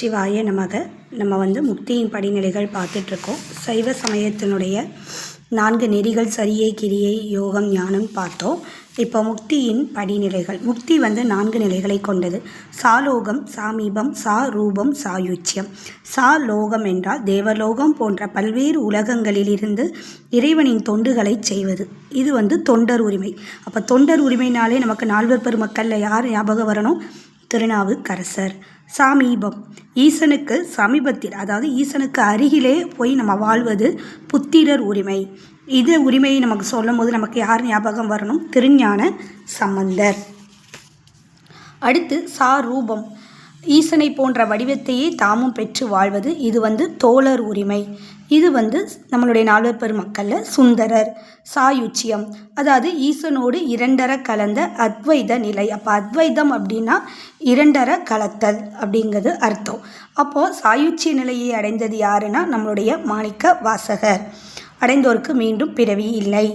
சிவாய நமக. நம்ம வந்து முக்தியின் படிநிலைகள் பார்த்துட்ருக்கோம். சைவ சமயத்தினுடைய நான்கு நெறிகள் சரியை கிரியை யோகம் ஞானம் பார்த்தோம். இப்போ முக்தியின் படிநிலைகள். முக்தி வந்து நான்கு நிலைகளை கொண்டது. சாலோகம் சாமீபம் சா ரூபம் சாயுச்சியம். சா லோகம் என்றால் தேவலோகம் போன்ற பல்வேறு உலகங்களிலிருந்து இறைவனின் தொண்டுகளை செய்வது. இது வந்து தொண்டர் உரிமை. அப்போ தொண்டர் உரிமைனாலே நமக்கு நால்வர் பெருமக்களில் யார் ஞாபகம் வரணும்? திருநாவுக்கரசர். சாமீபம். ஈசனுக்கு சமீபத்தில் அதாவது ஈசனுக்கு அருகிலே போய் நம்ம வாழ்வது புத்திரர் உரிமை. இது உரிமையை நமக்கு சொல்லும் போது நமக்கு யார் ஞாபகம் வரணும்? திருஞான சம்பந்தர். அடுத்து சா ரூபம். ஈசனை போன்ற வடிவத்தையே தாமும் பெற்று வாழ்வது இது வந்து தோழர் உரிமை. இது வந்து நம்மளுடைய நால்வர் பெருமக்களில் சுந்தரர் சாயுச்சியம். அதாவது ஈசனோடு இரண்டர கலந்த அத்வைத நிலை. அப்போ அத்வைதம் அப்படின்னா இரண்டர கலத்தல் அப்படிங்கிறது அர்த்தம். அப்போது சாயுச்சிய நிலையை அடைந்தது யாருன்னா நம்மளுடைய மாணிக்க வாசகர். அடைந்தோருக்கு மீண்டும் பிறவி இல்லை.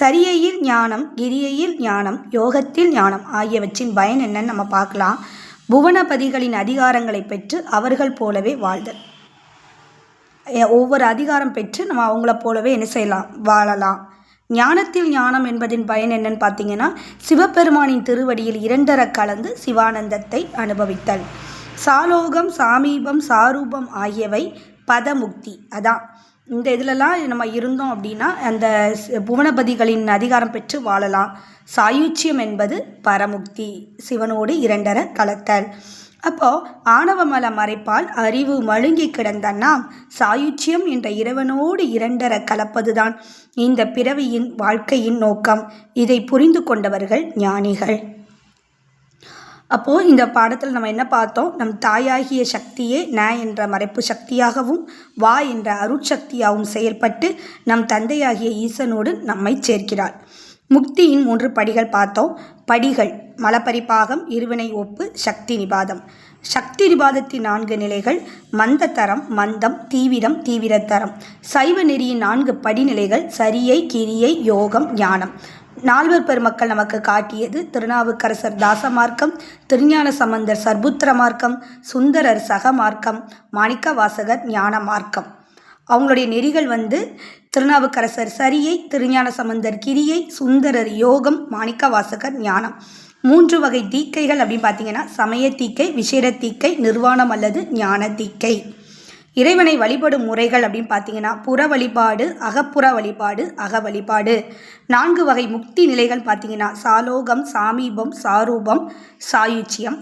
சரியையில் ஞானம் கிரியையில் ஞானம் யோகத்தில் ஞானம் ஆகியவற்றின் பயன் என்னன்னு நம்ம பார்க்கலாம். புவனபதிகளின் அதிகாரங்களை பெற்று அவர்கள் போலவே வாழ்தல். ஒவ்வொரு அதிகாரம் பெற்று நம்ம அவங்கள போலவே என்ன செய்யலாம்? வாழலாம். ஞானத்தில் ஞானம் என்பதின் பயன் என்னன்னு பார்த்தீங்கன்னா சிவபெருமானின் திருவடியில் இரண்டர கலந்து சிவானந்தத்தை அனுபவித்தல். சாலோகம் சாமீபம் சாரூபம் ஆகியவை பதமுக்தி. அதான். இந்த இதிலலாம் நம்ம இருந்தோம் அப்படின்னா அந்த புவனபதிகளின் அதிகாரம் பெற்று வாழலாம். சாயுச்சியம் என்பது பரமுக்தி சிவனோடு இரண்டர கலத்தல். அப்போது ஆணவமல மறைப்பால் அறிவு மழுங்கி கிடந்த நாம் சாயுச்சியம் என்ற இறைவனோடு இரண்டர கலப்பதுதான் இந்த பிறவியின் வாழ்க்கையின் நோக்கம். இதை புரிந்து கொண்டவர்கள் ஞானிகள். அப்போது இந்த பாடத்தில் நம்ம என்ன பார்த்தோம்? நம் தாயாகிய சக்தியே ந என்ற மறைப்பு சக்தியாகவும் வா என்ற அருட்சக்தியாகவும் செயல்பட்டு நம் தந்தையாகிய ஈசனோடு நம்மை சேர்க்கிறாள். முக்தியின் மூன்று படிகள் பார்த்தோம். படிகள் மலப்பரிபாகம் இருவினை ஒப்பு சக்தி நிபாதம். சக்தி நிபாதத்தின் நான்கு நிலைகள் மந்த தரம் மந்தம் தீவிரம் தீவிரத்தரம். சைவ நெறியின் நான்கு படிநிலைகள் சரியை கிரியை யோகம் ஞானம். நால்வர் பெருமக்கள் நமக்கு காட்டியது திருநாவுக்கரசர் தாசமார்க்கம் திருஞான சம்பந்தர் சர்புத்திர மார்க்கம் சுந்தரர் சகமார்க்கம் மாணிக்க வாசகர் ஞான மார்க்கம் அவங்களுடைய நெறிகள் வந்து திருநாவுக்கரசர் சரியை திருஞான சம்பந்தர் கிரியை சுந்தரர் யோகம் மாணிக்க வாசகர் ஞானம். மூன்று வகை தீக்கைகள் அப்படின்னு பார்த்தீங்கன்னா சமய தீக்கை விசேட தீக்கை நிர்வாணம் அல்லது ஞான தீக்கை. இறைவனை வழிபடும் முறைகள் அப்படின்னு பார்த்தீங்கன்னா புற வழிபாடு அகப்புற வழிபாடு அக வழிபாடு நான்கு வகை முக்தி நிலைகள் பார்த்தீங்கன்னா சாலோகம் சாமீபம் சாரூபம் சாயுச்சியம்